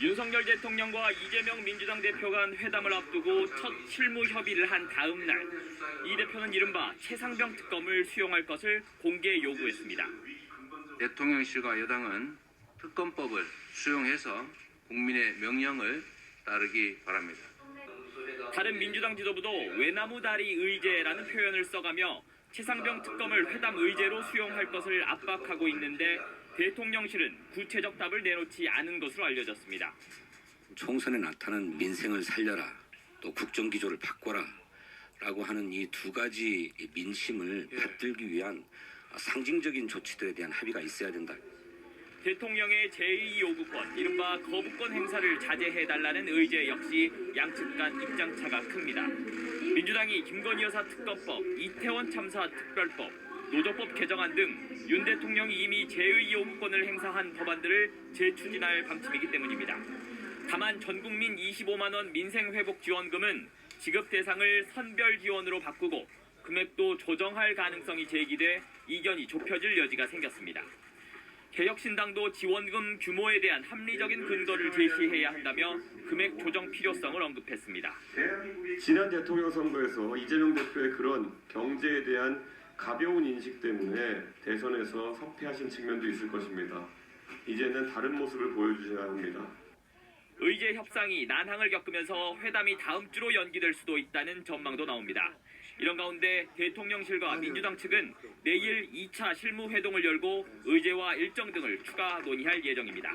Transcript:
윤석열 대통령과 이재명 민주당 대표 간 회담을 앞두고 첫 실무 협의를 한 다음 날, 이 대표는 이른바 최상병 특검을 수용할 것을 공개 요구했습니다. 대통령실과 여당은 특검법을 수용해서 국민의 명령을 따르기 바랍니다. 다른 민주당 지도부도 외나무 다리 의제라는 표현을 써가며 최상병 특검을 회담 의제로 수용할 것을 압박하고 있는데 대통령실은 구체적 답을 내놓지 않은 것으로 알려졌습니다. 총선에 나타난 민생을 살려라 또 국정 기조를 바꿔라 라고 하는 이 두 가지 민심을 받들기 위한 상징적인 조치들에 대한 합의가 있어야 된다. 대통령의 제2 요구권, 이른바 거부권 행사를 자제해달라는 의제 역시 양측 간 입장차가 큽니다. 민주당이 김건희 여사 특검법, 이태원 참사 특별법, 노조법 개정안 등 윤 대통령이 이미 제2 요구권을 행사한 법안들을 재추진할 방침이기 때문입니다. 다만 전 국민 25만 원 민생 회복 지원금은 지급 대상을 선별 지원으로 바꾸고 금액도 조정할 가능성이 제기돼 이견이 좁혀질 여지가 생겼습니다. 개혁신당도 지원금 규모에 대한 합리적인 근거를 제시해야 한다며 금액 조정 필요성을 언급했습니다. 지난 대통령 선거에서 이재명 대표의 그런 경제에 대한 가벼운 인식 때문에 대선에서 석패하신 측면도 있을 것입니다. 이제는 다른 모습을 보여주셔야 합니다. 의제 협상이 난항을 겪으면서 회담이 다음 주로 연기될 수도 있다는 전망도 나옵니다. 이런 가운데 대통령실과 민주당 측은 내일 2차 실무 회동을 열고 의제와 일정 등을 추가 논의할 예정입니다.